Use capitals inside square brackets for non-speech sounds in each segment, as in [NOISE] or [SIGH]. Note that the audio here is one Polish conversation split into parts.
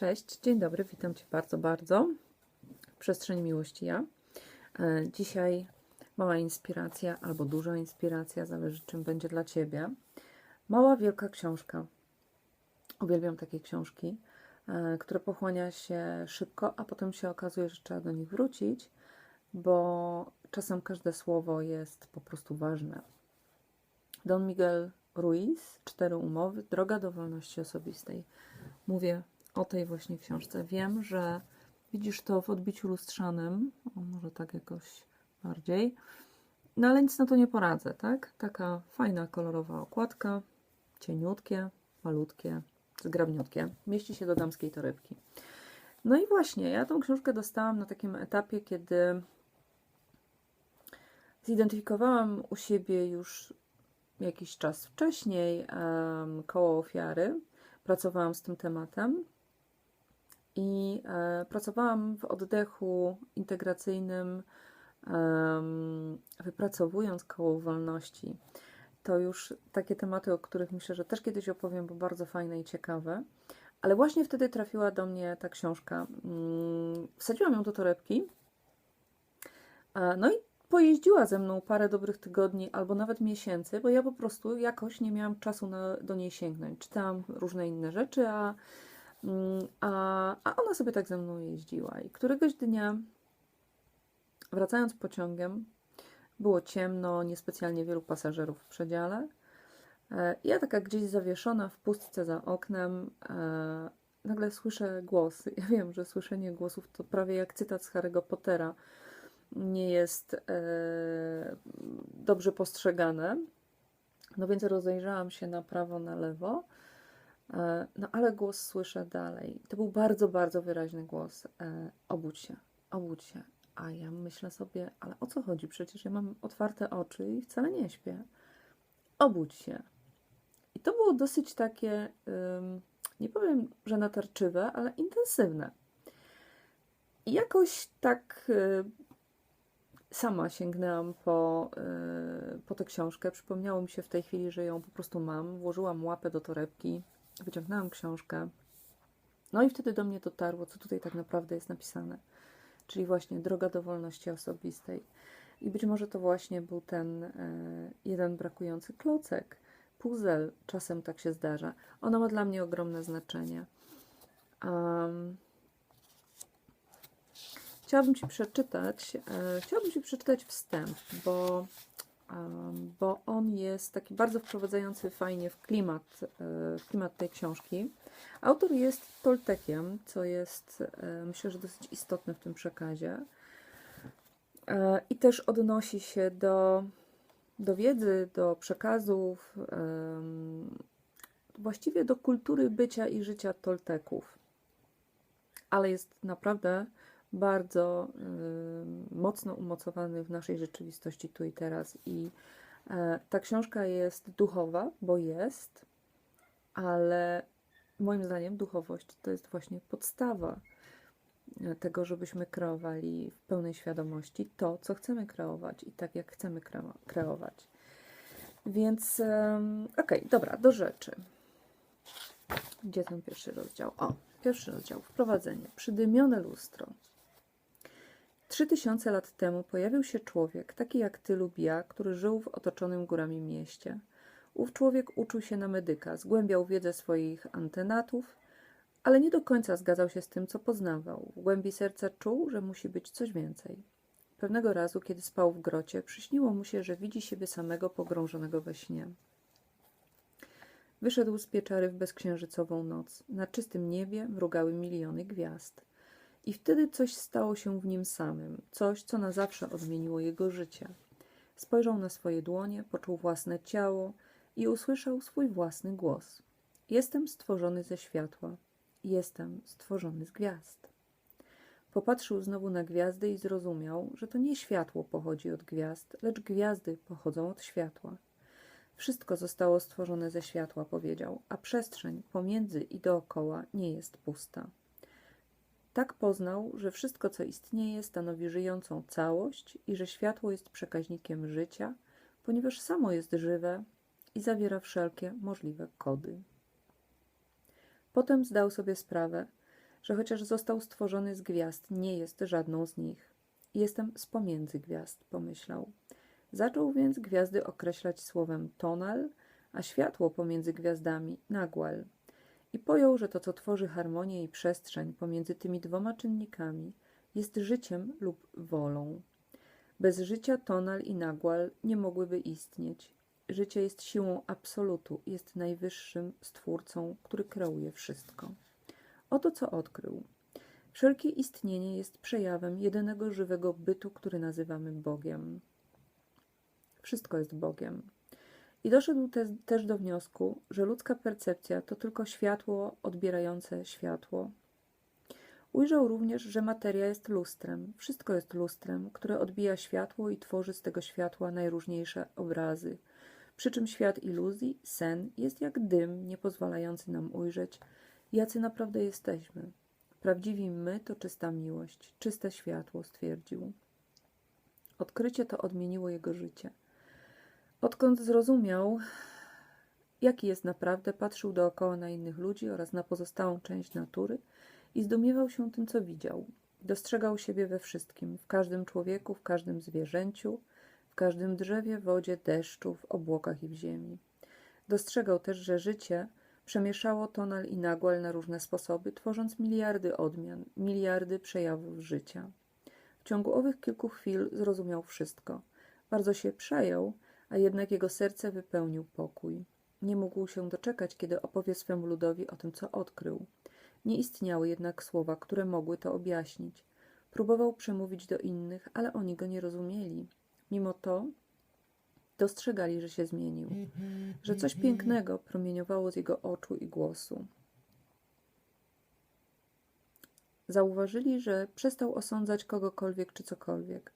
Cześć, dzień dobry, witam Cię bardzo, bardzo w przestrzeni miłości ja. E, Dzisiaj mała inspiracja albo duża inspiracja, zależy czym będzie dla Ciebie. Mała, wielka książka. Uwielbiam takie książki, e, które pochłania się szybko, a potem się okazuje, że trzeba do nich wrócić, bo czasem każde słowo jest po prostu ważne. Don Miguel Ruiz, Cztery umowy, Droga do wolności osobistej. Mówię o tej właśnie książce. Wiem, że widzisz to w odbiciu lustrzanym, może tak jakoś bardziej, no ale nic na to nie poradzę, tak? Taka fajna, kolorowa okładka, cieniutkie, malutkie, zgrabniutkie. Mieści się do damskiej torebki. No i właśnie, ja tą książkę dostałam na takim etapie, kiedy zidentyfikowałam u siebie już jakiś czas wcześniej um, koło ofiary. Pracowałam z tym tematem i e, pracowałam w oddechu integracyjnym, wypracowując koło wolności. To już takie tematy, o których myślę, że też kiedyś opowiem, bo bardzo fajne i ciekawe. Ale właśnie wtedy trafiła do mnie ta książka. Mm, Wsadziłam ją do torebki. E, No i pojeździła ze mną parę dobrych tygodni albo nawet miesięcy, bo ja po prostu jakoś nie miałam czasu na, do niej sięgnąć. Czytałam różne inne rzeczy, a, a, a ona sobie tak ze mną jeździła. I któregoś dnia, wracając pociągiem, było ciemno, niespecjalnie wielu pasażerów w przedziale. E, Ja taka gdzieś zawieszona w pustce za oknem, e, nagle słyszę głos. [LAUGHS] Ja wiem, że słyszenie głosów to prawie jak cytat z Harry'ego Pottera nie jest e, dobrze postrzegane. No więc rozejrzałam się na prawo, na lewo. E, no ale głos słyszę dalej. To był bardzo, bardzo wyraźny głos. E, obudź się, obudź się. A ja myślę sobie, ale o co chodzi? Przecież ja mam otwarte oczy i wcale nie śpię. Obudź się. I to było dosyć takie, nie powiem, że natarczywe, ale intensywne. I jakoś tak y, sama sięgnęłam po, y, po tę książkę. Przypomniało mi się w tej chwili, że ją po prostu mam. Włożyłam łapę do torebki, wyciągnęłam książkę. No i wtedy do mnie dotarło, co tutaj tak naprawdę jest napisane. Czyli właśnie droga do wolności osobistej. I być może to właśnie był ten y, jeden brakujący klocek. Puzzle, czasem tak się zdarza. Ona ma dla mnie ogromne znaczenie. Um, Chciałabym Ci przeczytać, e, chciałabym Ci przeczytać wstęp, bo, bo on jest taki bardzo wprowadzający fajnie w klimat, e, w klimat tej książki. Autor jest Toltekiem, co jest e, myślę, że dosyć istotne w tym przekazie. E, I też odnosi się do, do wiedzy, do przekazów, właściwie do kultury bycia i życia Tolteków. Ale jest naprawdę bardzo y, mocno umocowany w naszej rzeczywistości tu i teraz. I e, ta książka jest duchowa, bo jest, ale moim zdaniem duchowość to jest właśnie podstawa e, tego, żebyśmy kreowali w pełnej świadomości to, co chcemy kreować i tak, jak chcemy kreo- kreować. Więc okej, dobra, do rzeczy. Gdzie ten pierwszy rozdział? O, pierwszy rozdział, wprowadzenie. Przydymione lustro. Trzy tysiące lat temu pojawił się człowiek, taki jak ty lub ja, który żył w otoczonym górami mieście. Ów człowiek uczył się na medyka, zgłębiał wiedzę swoich antenatów, ale nie do końca zgadzał się z tym, co poznawał. W głębi serca czuł, że musi być coś więcej. Pewnego razu, kiedy spał w grocie, przyśniło mu się, że widzi siebie samego pogrążonego we śnie. Wyszedł z pieczary w bezksiężycową noc. Na czystym niebie mrugały miliony gwiazd. I wtedy coś stało się w nim samym, coś, co na zawsze odmieniło jego życie. Spojrzał na swoje dłonie, poczuł własne ciało i usłyszał swój własny głos. Jestem stworzony ze światła, jestem stworzony z gwiazd. Popatrzył znowu na gwiazdy i zrozumiał, że to nie światło pochodzi od gwiazd, lecz gwiazdy pochodzą od światła. Wszystko zostało stworzone ze światła, powiedział, a przestrzeń pomiędzy i dookoła nie jest pusta. Tak poznał, że wszystko, co istnieje, stanowi żyjącą całość i że światło jest przekaźnikiem życia, ponieważ samo jest żywe i zawiera wszelkie możliwe kody. Potem zdał sobie sprawę, że chociaż został stworzony z gwiazd, nie jest żadną z nich. Jestem z pomiędzy gwiazd, pomyślał. Zaczął więc gwiazdy określać słowem tonal, a światło pomiędzy gwiazdami nagual. I pojął, że to, co tworzy harmonię i przestrzeń pomiędzy tymi dwoma czynnikami, jest życiem lub wolą. Bez życia tonal i nagual nie mogłyby istnieć. Życie jest siłą absolutu, jest najwyższym stwórcą, który kreuje wszystko. Oto co odkrył. Wszelkie istnienie jest przejawem jedynego żywego bytu, który nazywamy Bogiem. Wszystko jest Bogiem. I doszedł te, też do wniosku, że ludzka percepcja to tylko światło odbierające światło. Ujrzał również, że materia jest lustrem. Wszystko jest lustrem, które odbija światło i tworzy z tego światła najróżniejsze obrazy. Przy czym świat iluzji, sen, jest jak dym, nie pozwalający nam ujrzeć, jacy naprawdę jesteśmy. Prawdziwi my to czysta miłość, czyste światło, stwierdził. Odkrycie to odmieniło jego życie. Odkąd zrozumiał, jaki jest naprawdę, patrzył dookoła na innych ludzi oraz na pozostałą część natury i zdumiewał się tym, co widział. Dostrzegał siebie we wszystkim, w każdym człowieku, w każdym zwierzęciu, w każdym drzewie, wodzie, deszczu, w obłokach i w ziemi. Dostrzegał też, że życie przemieszało tonal i nagłal na różne sposoby, tworząc miliardy odmian, miliardy przejawów życia. W ciągu owych kilku chwil zrozumiał wszystko. Bardzo się przejął, a jednak jego serce wypełnił pokój. Nie mógł się doczekać, kiedy opowie swemu ludowi o tym, co odkrył. Nie istniały jednak słowa, które mogły to objaśnić. Próbował przemówić do innych, ale oni go nie rozumieli. Mimo to dostrzegali, że się zmienił, że coś pięknego promieniowało z jego oczu i głosu. Zauważyli, że przestał osądzać kogokolwiek czy cokolwiek.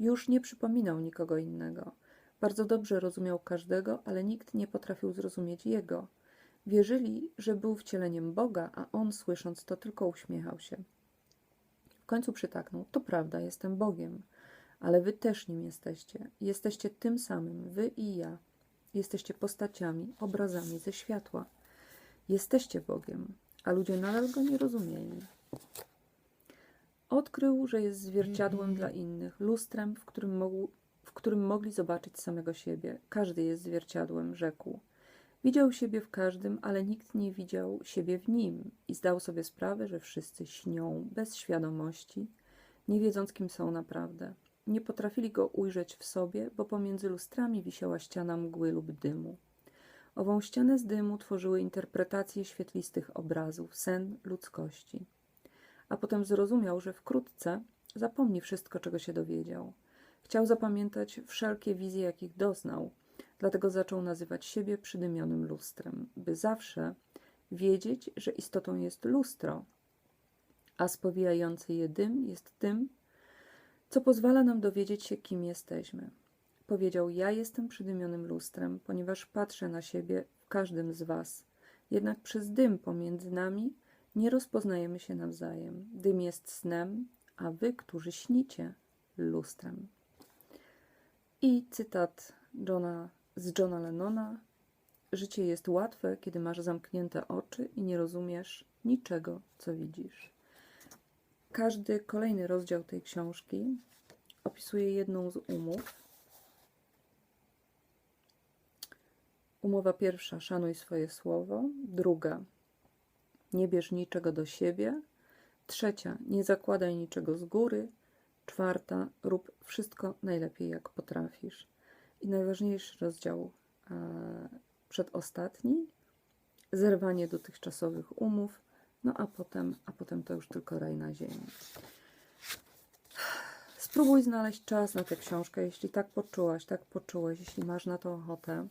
Już nie przypominał nikogo innego. Bardzo dobrze rozumiał każdego, ale nikt nie potrafił zrozumieć jego. Wierzyli, że był wcieleniem Boga, a on, słysząc to, tylko uśmiechał się. W końcu przytaknął: To prawda, jestem Bogiem, ale wy też nim jesteście. Jesteście tym samym, wy i ja. Jesteście postaciami, obrazami ze światła. Jesteście Bogiem, a ludzie nadal go nie rozumieli. Odkrył, że jest zwierciadłem dla innych, lustrem, w którym, mógł, którym mogli zobaczyć samego siebie. Każdy jest zwierciadłem, rzekł. Widział siebie w każdym, ale nikt nie widział siebie w nim i zdał sobie sprawę, że wszyscy śnią bez świadomości, nie wiedząc, kim są naprawdę. Nie potrafili go ujrzeć w sobie, bo pomiędzy lustrami wisiała ściana mgły lub dymu. Ową ścianę z dymu tworzyły interpretacje świetlistych obrazów, sen ludzkości. A potem zrozumiał, że wkrótce zapomni wszystko, czego się dowiedział. Chciał zapamiętać wszelkie wizje, jakich doznał, dlatego zaczął nazywać siebie przydymionym lustrem, by zawsze wiedzieć, że istotą jest lustro, a spowijający je dym jest tym, co pozwala nam dowiedzieć się, kim jesteśmy. Powiedział: Ja jestem przydymionym lustrem, ponieważ patrzę na siebie w każdym z Was. Jednak przez dym pomiędzy nami nie rozpoznajemy się nawzajem. Dym jest snem, a Wy, którzy śnicie, lustrem. I cytat Johna, z Johna Lennona: Życie jest łatwe, kiedy masz zamknięte oczy i nie rozumiesz niczego, co widzisz. Każdy kolejny rozdział tej książki opisuje jedną z umów. Umowa pierwsza: szanuj swoje słowo. Druga: nie bierz niczego do siebie. Trzecia: nie zakładaj niczego z góry. Czwarta: rób wszystko najlepiej, jak potrafisz. I najważniejszy rozdział, e, przedostatni: zerwanie dotychczasowych umów no a potem, a potem to już tylko raj na ziemi. Spróbuj znaleźć czas na tę książkę, jeśli tak poczułaś, tak poczułeś, jeśli masz na to ochotę.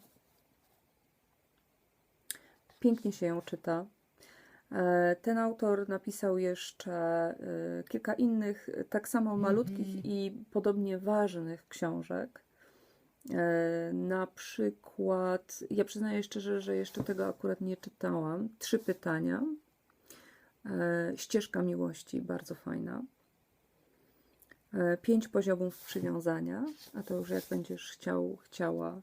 Pięknie się ją czyta. E, ten autor napisał jeszcze e, kilka innych, tak samo malutkich mm -hmm. i podobnie ważnych książek. E, na przykład, ja przyznaję szczerze, że jeszcze tego akurat nie czytałam. Trzy pytania. E, ścieżka miłości, bardzo fajna. E, pięć poziomów przywiązania, a to już jak będziesz chciał, chciała e,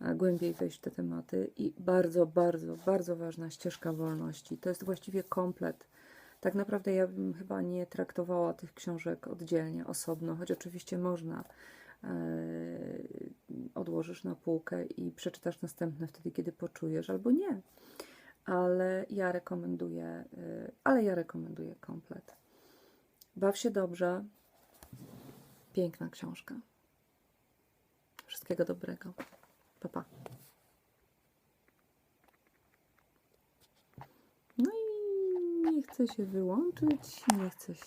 głębiej wejść w te tematy. I bardzo, bardzo, bardzo ważna ścieżka wolności. To jest właściwie komplet Tak naprawdę ja bym chyba nie traktowała tych książek oddzielnie, osobno, choć oczywiście można. e, Odłożysz na półkę i przeczytasz następne wtedy, kiedy poczujesz, albo nie. Ale ja rekomenduję, e, ale ja rekomenduję komplet. Baw się dobrze. Piękna książka. Wszystkiego dobrego. Pa, pa. No i nie chce się wyłączyć, nie chce się.